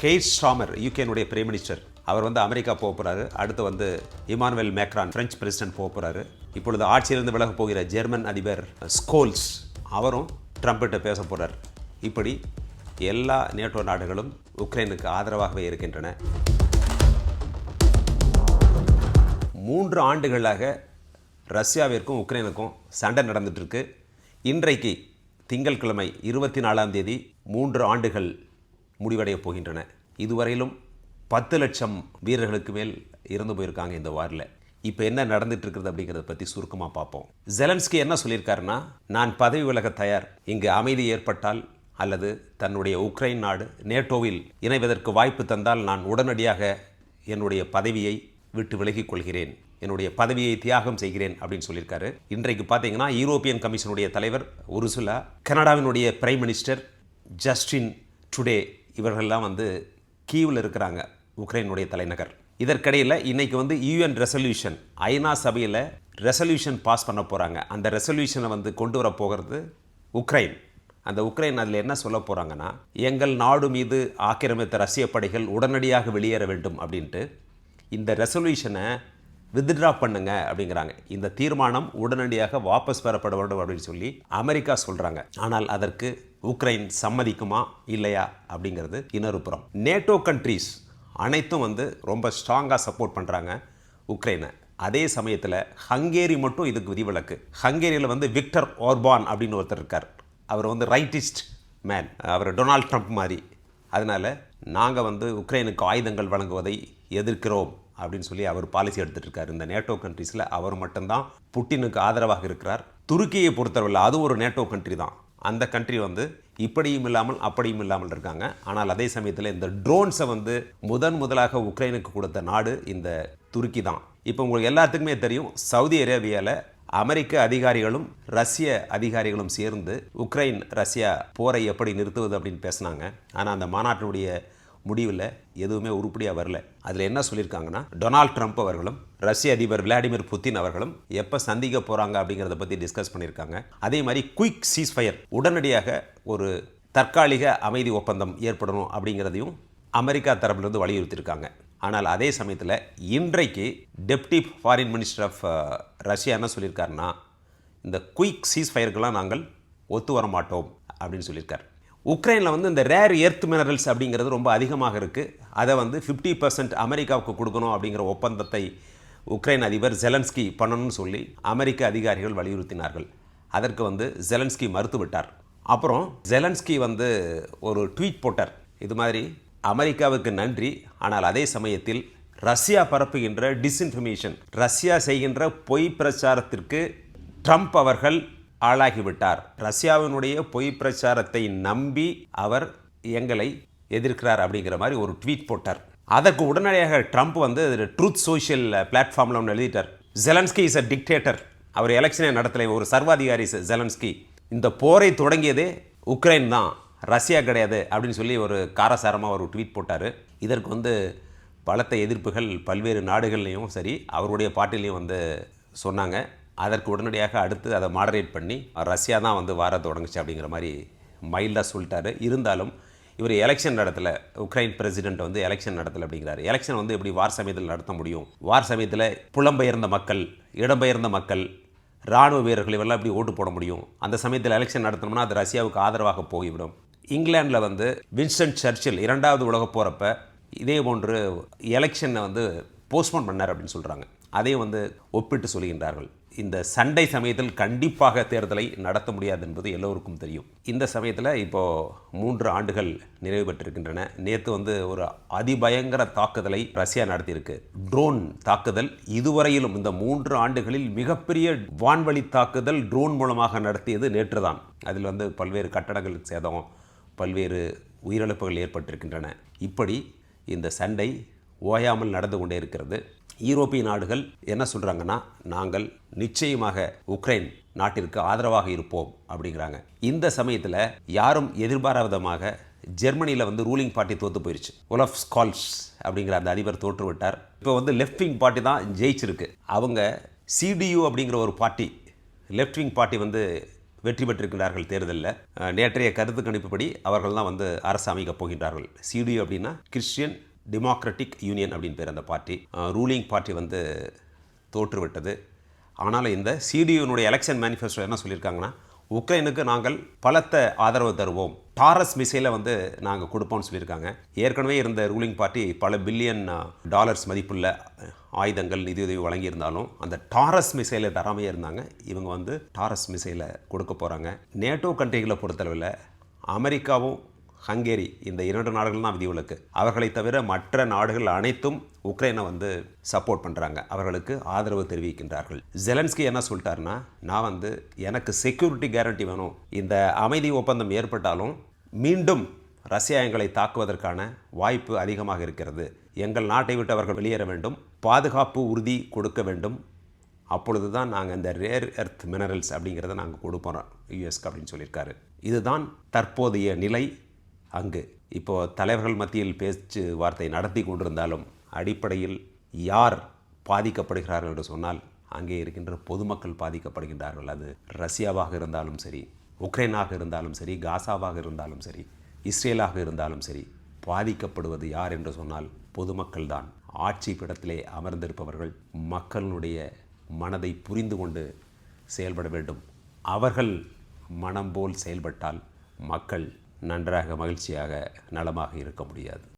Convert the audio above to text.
Guide Starmer யூகேனுடைய prime minister அவர் வந்து அமெரிக்கா போக போகிறாரு அடுத்து வந்து இமானுவேல் மேக்ரான் பிரெஞ்சு பிரசிடென்ட் போக போகிறாரு இப்பொழுது ஆட்சியிலிருந்து விலக போகிற ஜெர்மன் அதிபர் ஸ்கோல்ஸ் அவரும் ட்ரம்ப்கிட்ட பேச போகிறார் இப்படி எல்லா நேட்டோ நாடுகளும் உக்ரைனுக்கு ஆதரவாகவே இருக்கின்றன. மூன்று ஆண்டுகளாக ரஷ்யாவிற்கும் உக்ரைனுக்கும் சண்டை நடந்துகிட்ருக்கு இன்றைக்கு திங்கட்கிழமை இருபத்தி நாலாம் தேதி மூன்று ஆண்டுகள் முடிவடையப் போகின்றன. இதுவரையிலும் பத்து லட்சம் வீரர்களுக்கு மேல் இறந்து போயிருக்காங்க இந்த வாரில். இப்போ என்ன நடந்துட்டு இருக்கிறது அப்படிங்கிறத பற்றி சுருக்கமாக பார்ப்போம். ஜெலன்ஸ்கி என்ன சொல்லியிருக்காருன்னா நான் பதவி விலக தயார். இங்கு அமைதி ஏற்பட்டால் அல்லது தன்னுடைய உக்ரைன் நாடு நேட்டோவில் இணைவதற்கு வாய்ப்பு தந்தால் நான் உடனடியாக என்னுடைய பதவியை விட்டு விலகிக் கொள்கிறேன். என்னுடைய பதவியை தியாகம் செய்கிறேன் அப்படின்னு சொல்லியிருக்காரு. இன்றைக்கு பார்த்தீங்கன்னா யூரோப்பியன் கமிஷனுடைய தலைவர் உருசுலா கனடாவினுடைய பிரைம் மினிஸ்டர் ஜஸ்டின் டுடே இவர்கள்லாம் வந்து கீவில் இருக்கிறாங்க உக்ரைனுடைய தலைநகர். இதற்கிடையில் இன்றைக்கி வந்து யூஎன் ரெசல்யூஷன் ஐநா சபையில் ரெசல்யூஷன் பாஸ் பண்ண போகிறாங்க அந்த ரெசல்யூஷனை வந்து கொண்டு வர போகிறது உக்ரைன். அந்த உக்ரைன் அதில் என்ன சொல்ல போகிறாங்கன்னா எங்கள் நாடு மீது ஆக்கிரமித்த ரஷ்ய படைகள் உடனடியாக வெளியேற வேண்டும் அப்படின்ட்டு இந்த ரெசல்யூஷனை வித்ட்ரா பண்ணுங்க அப்படிங்கிறாங்க. இந்த தீர்மானம் உடனடியாக வாபஸ் பெறப்பட வேண்டும் அப்படின்னு சொல்லி அமெரிக்கா சொல்கிறாங்க ஆனால் அதற்கு உக்ரைன் சம்மதிக்குமா இல்லையா அப்படிங்கிறது இன்னொரு புறம். நேட்டோ கண்ட்ரீஸ் அனைத்தும் வந்து ரொம்ப ஸ்ட்ராங்காக சப்போர்ட் பண்ணுறாங்க உக்ரைனை. அதே சமயத்தில் ஹங்கேரி மட்டும் இதுக்கு விதிவிலக்கு. ஹங்கேரியில் வந்து விக்டர் ஓர்பான் அப்படின்னு ஒருத்தர் இருக்கார். அவர் வந்து ரைட்டிஸ்ட் மேன் அவர் டொனால்ட் ட்ரம்ப் மாதிரி. அதனால் நாங்கள் வந்து உக்ரைனுக்கு ஆயுதங்கள் வழங்குவதை எதிர்க்கிறோம். அப்படின்னு சொல்லி அவர் பாலிசி எடுத்துகிட்டு இருக்கார் இந்த நேட்டோ கண்ட்ரீஸில் அவர் மட்டும்தான் புட்டினுக்கு ஆதரவாக இருக்கிறார். துருக்கியை பொறுத்தவரையில் அது ஒரு நேட்டோ கண்ட்ரி தான். அந்த கண்ட்ரி வந்து இப்படியும் இல்லாமல் அப்படியும் இல்லாமல் இருக்காங்க. ஆனால் அதே சமயத்தில் இந்த ட்ரோன்ஸை வந்து முதன் முதலாக உக்ரைனுக்கு கொடுத்த நாடு இந்த துருக்கி தான். இப்போ உங்களுக்கு எல்லாத்துக்குமே தெரியும் சவுதி அரேபியாவில் அமெரிக்க அதிகாரிகளும் ரஷ்ய அதிகாரிகளும் சேர்ந்து உக்ரைன் ரஷ்யா போரை எப்படி நிறுத்துவது அப்படின்னு பேசினாங்க. ஆனால் அந்த மாநாட்டினுடைய முடிவில் எதுவுமே உருப்படியாக வரல. அதில் என்ன சொல்லியிருக்காங்கன்னா டொனால்ட் ட்ரம்ப் அவர்களும் ரஷ்ய அதிபர் விளாடிமிர் புத்தின் அவர்களும் எப்போ சந்திக்க போகிறாங்க அப்படிங்கிறத பற்றி டிஸ்கஸ் பண்ணியிருக்காங்க அதே மாதிரி குயிக் சீஸ்ஃபயர் உடனடியாக ஒரு தற்காலிக அமைதி ஒப்பந்தம் ஏற்படணும் அப்படிங்கிறதையும் அமெரிக்கா தரப்பிலிருந்து வலியுறுத்தியிருக்காங்க ஆனால் அதே சமயத்தில் இன்றைக்கு deputy foreign minister of Russia என்ன சொல்லியிருக்காருன்னா இந்த குயிக் சீஸ்ஃபயருக்கெல்லாம் நாங்கள் ஒத்து வர மாட்டோம் அப்படின்னு சொல்லியிருக்கார் உக்ரைனில் வந்து இந்த ரேர் எர்த் மினரல்ஸ் அப்படிங்கிறது ரொம்ப அதிகமாக இருக்குது அதை வந்து ஃபிஃப்டி பர்சன்ட் அமெரிக்காவுக்கு கொடுக்கணும் அப்படிங்கிற ஒப்பந்தத்தை உக்ரைன் அதிபர் ஜெலன்ஸ்கி பண்ணணும்னு சொல்லி அமெரிக்க அதிகாரிகள் வலியுறுத்தினார்கள். அதற்கு வந்து ஜெலன்ஸ்கி மறுத்துவிட்டார். அப்புறம் ஜெலன்ஸ்கி வந்து ஒரு ட்வீட் போட்டார். இது மாதிரி அமெரிக்காவுக்கு நன்றி. ஆனால் அதே சமயத்தில் ரஷ்யா பரப்புகின்ற டிஸ்இன்ஃபர்மேஷன் ரஷ்யா செய்கின்ற பொய் பிரச்சாரத்திற்கு ட்ரம்ப் அவர்கள் ஆளாகிவிட்டார். ரஷ்யாவினுடைய பொய் பிரச்சாரத்தை நம்பி அவர் எங்களை எதிர்க்கிறார் அப்படிங்கிற மாதிரி ஒரு ட்வீட் போட்டார். அதற்கு உடனடியாக ட்ரம்ப் வந்து ட்ரூத் சோஷியல் பிளாட்ஃபார்மில் ஒன்று எழுதிட்டார். ஜெலன்ஸ்கி இஸ் அ டிக்டேட்டர் அவர் எலெக்ஷனை நடத்தலை. ஒரு சர்வாதிகாரி ஜெலன்ஸ்கி இந்த போரை தொடங்கியதே உக்ரைன் தான். ரஷ்யா கிடையாது அப்படின்னு சொல்லி ஒரு காரசாரமாக ஒரு ட்வீட் போட்டார். இதற்கு வந்து பலத்த எதிர்ப்புகள் பல்வேறு நாடுகள்லேயும் சரி அவருடைய பாட்டிலையும் வந்து சொன்னாங்க. அதற்கு உடனடியாக அடுத்து அதை மாடரேட் பண்ணி ரஷ்யா தான் வந்து வார தொடங்குச்சு அப்படிங்கிற மாதிரி மைல்டாக சொல்லிட்டாரு. இருந்தாலும் இவர் எலெக்ஷன் நடத்தல உக்ரைன் பிரசிடென்ட் வந்து எலெக்ஷன் நடத்தலை அப்படிங்கிறாரு. எலெக்ஷன் வந்து எப்படி வார் சமயத்தில் நடத்த முடியும்? வார் சமயத்தில் புலம்பெயர்ந்த மக்கள் இடம்பெயர்ந்த மக்கள் ராணுவ வீரர்கள் இவெல்லாம் எப்படி ஓட்டு போட முடியும்? அந்த சமயத்தில் எலெக்ஷன் நடத்தணும்னா அது ரஷ்யாவுக்கு ஆதரவாக போய்விடும் இங்கிலாந்தில் வந்து வின்ஸ்டன் சர்ச்சில் இரண்டாவது உலக போகிறப்ப இதே போன்று எலெக்ஷனை வந்து போஸ்ட்போன் பண்ணார் அப்படின்னு சொல்கிறாங்க அதையும் வந்து ஒப்பிட்டு சொல்கின்றார்கள். இந்த சண்டை சமயத்தில் கண்டிப்பாக தேர்தலை நடத்த முடியாது என்பது எல்லோருக்கும் தெரியும். இந்த சமயத்தில் இப்போது மூன்று ஆண்டுகள் நிறைவு பெற்றிருக்கின்றன. நேற்று வந்து ஒரு அதிபயங்கர தாக்குதலை ரஷ்யா நடத்தியிருக்கு. ட்ரோன் தாக்குதல் இதுவரையிலும் இந்த மூன்று ஆண்டுகளில் மிகப்பெரிய வான்வழி தாக்குதல் ட்ரோன் மூலமாக நடத்தியது நேற்று தான் அதில் வந்து பல்வேறு கட்டடங்கள் சேதம் பல்வேறு உயிரிழப்புகள் ஏற்பட்டிருக்கின்றன. இப்படி இந்த சண்டை ஓயாமல் நடந்து கொண்டே இருக்கிறது. யூரோப்பிய நாடுகள் என்ன சொல்கிறாங்கன்னா நாங்கள் நிச்சயமாக உக்ரைன் நாட்டிற்கு ஆதரவாக இருப்போம் அப்படிங்கிறாங்க. இந்த சமயத்தில் யாரும் எதிர்பாராவிதமாக ஜெர்மனியில் வந்து ரூலிங் பார்ட்டி தோற்று போயிடுச்சு ஒலஃப் ஸ்கால்ஸ் அப்படிங்கிற அந்த அதிபர் தோற்று விட்டார். இப்போ வந்து லெஃப்ட் விங் பார்ட்டி தான் ஜெயிச்சிருக்கு. அவங்க சிடியு அப்படிங்கிற ஒரு பார்ட்டி லெஃப்ட் விங் பார்ட்டி வந்து வெற்றி பெற்றிருக்கிறார்கள் தேர்தலில். நேற்றைய கருத்து கணிப்புப்படி அவர்கள் தான் வந்து அரசு அமைக்கப் போகின்றார்கள். சிடியு அப்படின்னா கிறிஸ்டியன் டெமோக்ரட்டிக் யூனியன் அப்படின்னு பேர் அந்த பார்ட்டி. ரூலிங் பார்ட்டி வந்து தோற்றுவிட்டது. ஆனாலும் இந்த சிடியுனுடைய எலெக்ஷன் மேனிஃபெஸ்டோ என்ன சொல்லியிருக்காங்கன்னா உக்ரைனுக்கு நாங்கள் பலத்த ஆதரவு தருவோம். டாரஸ் மிசைலை வந்து நாங்கள் கொடுப்போம்னு சொல்லியிருக்காங்க. ஏற்கனவே இருந்த ரூலிங் பார்ட்டி பல பில்லியன் டாலர்ஸ் மதிப்புள்ள ஆயுதங்கள் நிதியுதவி வழங்கியிருந்தாலும் அந்த டாரஸ் மிசைலை தராமையே இருந்தாங்க. இவங்க வந்து டாரஸ் மிசைலை கொடுக்க போகிறாங்க நேட்டோ கண்ட்ரிகளை பொறுத்தளவில் அமெரிக்காவும் ஹங்கேரி இந்த இரண்டு நாடுகள் தான் விதிவிலக்கு. அவர்களை தவிர மற்ற நாடுகள் அனைத்தும் உக்ரைனை வந்து சப்போர்ட் பண்ணுறாங்க அவர்களுக்கு ஆதரவு தெரிவிக்கின்றார்கள். ஜெலன்ஸ்கி என்ன சொல்லிட்டாருன்னா நான் வந்து எனக்கு செக்யூரிட்டி கேரண்டி வேணும். இந்த அமைதி ஒப்பந்தம் ஏற்பட்டாலும் மீண்டும் ரஷ்யா எங்களை தாக்குவதற்கான வாய்ப்பு அதிகமாக இருக்கிறது. எங்கள் நாட்டை விட்டு அவர்கள் வெளியேற வேண்டும். பாதுகாப்பு உறுதி கொடுக்க வேண்டும். அப்பொழுது தான் நாங்கள் இந்த ரேர் எர்த் மினரல்ஸ் அப்படிங்கிறத நாங்கள் கொடுப்போம் யூஎஸ்க்கு அப்படின்னு சொல்லியிருக்காரு. இதுதான் தற்போதைய நிலை. அங்கு. இப்போ தலைவர்கள் மத்தியில் பேச்சு வார்த்தை நடத்தி கொண்டிருந்தாலும் அடிப்படையில் யார் பாதிக்கப்படுகிறார்கள் என்று சொன்னால் அங்கே இருக்கின்ற பொதுமக்கள் பாதிக்கப்படுகின்றார்கள். அது ரஷ்யாவாக இருந்தாலும் சரி உக்ரைனாக இருந்தாலும் சரி காசாவாக இருந்தாலும் சரி இஸ்ரேலாக இருந்தாலும் சரி பாதிக்கப்படுவது யார் என்று சொன்னால் பொதுமக்கள் தான். ஆட்சி பிடத்திலே அமர்ந்திருப்பவர்கள் மக்களுடைய மனதை புரிந்து கொண்டு செயல்பட வேண்டும். அவர்கள் மனம் போல் செயல்பட்டால் மக்கள் நன்றாக மகிழ்ச்சியாக நலமாக இருக்க முடியாது.